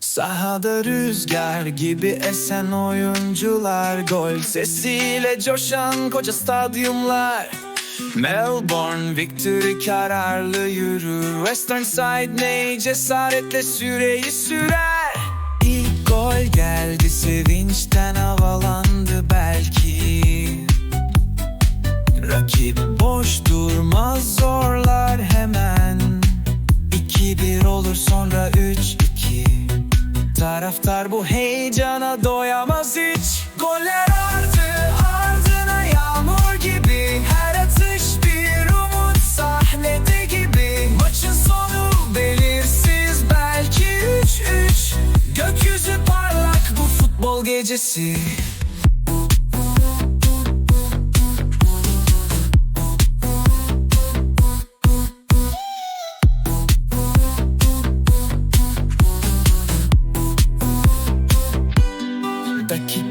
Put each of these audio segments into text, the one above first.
Sahada rüzgar gibi esen oyuncular Gol sesiyle coşan koca stadyumlar. Melbourne Victory kararlı yürür Western Sydney cesaretle süreyi sürer 2-1 olur sonra 3-2 Taraftar bu heyecana doyamaz hiç. Goller ardı ardına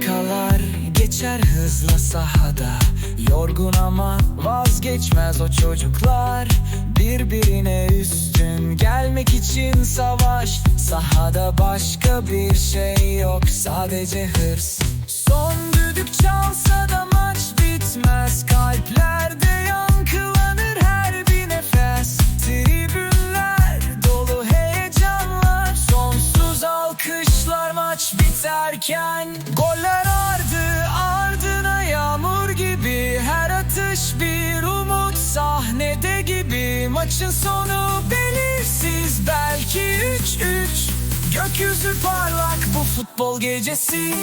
Dakikalar geçer hızla sahada. Yorgun ama vazgeçmez o çocuklar. Birbirine üstün gelmek için savaş. Sahada başka bir şey yok sadece hırs. Son düdük çalsa da maç bitmez. Kalplerde yankılanır her bir nefes. Tribünler dolu heyecanlar. Sonsuz alkışlar maç biterken Maçın sonu belirsiz. Belki 3-3 Gökyüzü parlak bu futbol gecesi